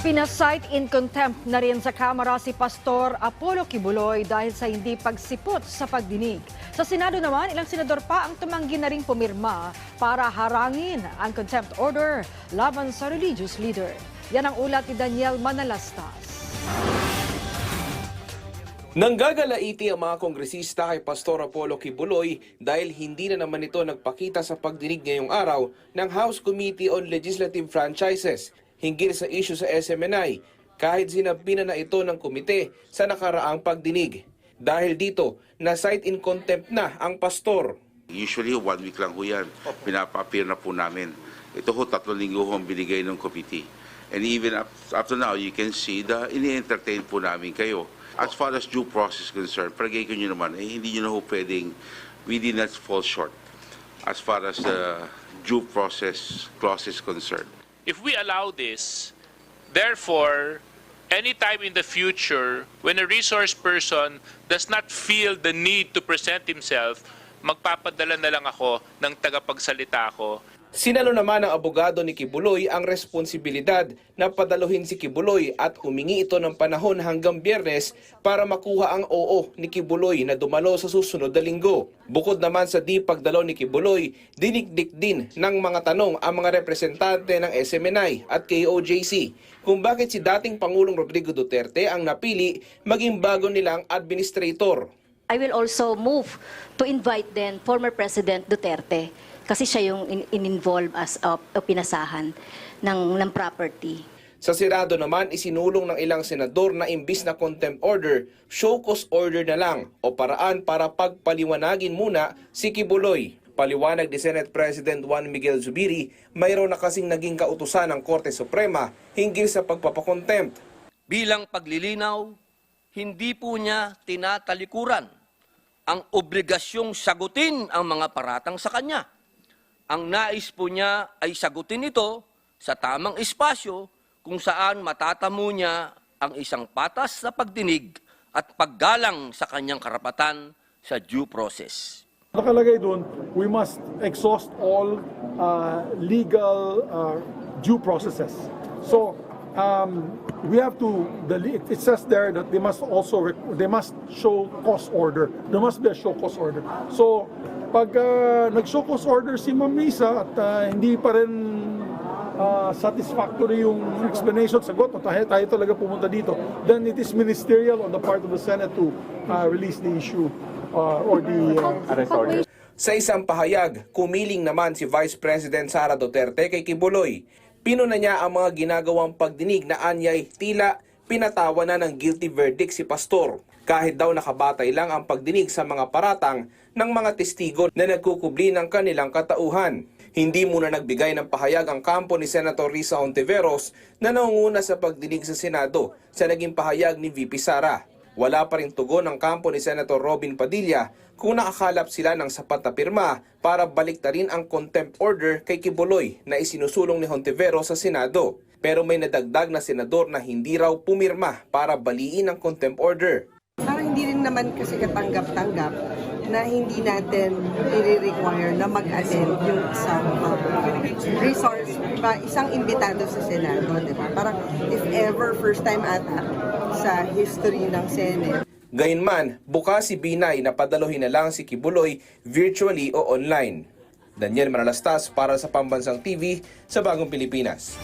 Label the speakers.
Speaker 1: Pinasight in contempt na rin sa Kamara si Pastor Apollo Kibuloy dahil sa hindi pagsipot sa pagdinig. Sa Senado naman, ilang senador pa ang tumanggi na rin pumirma para harangin ang contempt order laban sa religious leader. Yan ang ulat ni Daniel Manalastas.
Speaker 2: Nanggagalaiti ang mga kongresista kay Pastor Apollo Kibuloy dahil hindi na naman ito nagpakita sa pagdinig ngayong araw ng House Committee on Legislative Franchises hinggil sa issue sa SMNI kahit sinabi na na ito ng komite sa nakaraang pagdinig. Dahil dito, na-cite in contempt na ang pastor.
Speaker 3: Usually, one week lang ho yan. Pinapa-appear na po namin. Ito ho, tatlong linggo ho ang binigay ng committee. And even up, up to now, you can see the ini-entertain po namin kayo. As far as due process concerned, palagay ko nyo naman, eh, hindi nyo na ho pwedeng, we did not fall short as far as the due process clause is concerned.
Speaker 4: If we allow this, therefore, anytime in the future, when a resource person does not feel the need to present himself, magpapadala na lang ako ng tagapagsalita ko
Speaker 2: Sinalo naman ng abogado ni Kibuloy ang responsibilidad na padaluhin si Kibuloy at humingi ito ng panahon hanggang biyernes para makuha ang oo ni Kibuloy na dumalo sa susunod na linggo. Bukod naman sa di pagdalo ni Kibuloy, dinikdik din ng mga tanong ang mga representante ng SMNI at KOJC kung bakit si dating Pangulong Rodrigo Duterte ang napili maging bago nilang administrator.
Speaker 5: I will also move to invite then former President Duterte kasi siya yung in- in-involve as a, a pinasahan ng, ng property.
Speaker 2: Sa Senado naman, isinulong ng ilang senador na imbis na contempt order, show cause order na lang o paraan para pagpaliwanagin muna si Kibuloy. Paliwanag ni Senate President Juan Miguel Zubiri, mayroon na kasing naging kautusan ng Korte Suprema hinggil sa pagpapakontempt.
Speaker 6: bilang paglilinaw, hindi po niya tinatalikuran ang obligasyong sagutin ang mga paratang sa kanya. Ang nais po niya ay sagutin ito sa tamang espasyo kung saan matatamo niya ang isang patas sa pagdinig at paggalang sa kanyang karapatan sa due process.
Speaker 7: Nakalagay doon, we must exhaust all uh, legal uh, due processes. So, um, we have to, the, it says there that they must also, they must show cause order. There must be a show cause order. So, pag uh, nag-show cause order si Ma'am Risa at uh, hindi pa rin uh, satisfactory yung explanation, sagot, tayo, tayo talaga pumunta dito, then it is ministerial on the part of the Senate to uh, release the issue uh, or the uh, arrest order.
Speaker 2: Sa isang pahayag, kumiling naman si Vice President Sara Duterte kay Kibuloy. Pinuna niya ang mga ginagawang pagdinig na anyay tila pinatawa na ng guilty verdict si Pastor. Kahit daw nakabatay lang ang pagdinig sa mga paratang ng mga testigo na nagkukubli ng kanilang katauhan. Hindi muna nagbigay ng pahayag ang kampo ni Senator Risa Ontiveros na nangunguna sa pagdinig sa Senado sa naging pahayag ni VP Sara. Wala pa rin tugon ang kampo ni Senator Robin Padilla kung nakakalap sila ng sapat na pirma para baliktarin ang contempt order kay Kibuloy na isinusulong ni Hontivero sa Senado. Pero may nadagdag na senador na hindi raw pumirma para baliin ang contempt order.
Speaker 8: Parang hindi rin naman kasi katanggap-tanggap na hindi natin i-require na mag-attend yung isang uh, resource, ba, isang imbitado sa Senado, di ba? Parang if ever, first time ata sa history ng Senate,
Speaker 2: Gayunman, bukas si Binay na padaluhin na lang si Kibuloy virtually o online. Daniel Manalastas para sa Pambansang TV sa Bagong Pilipinas.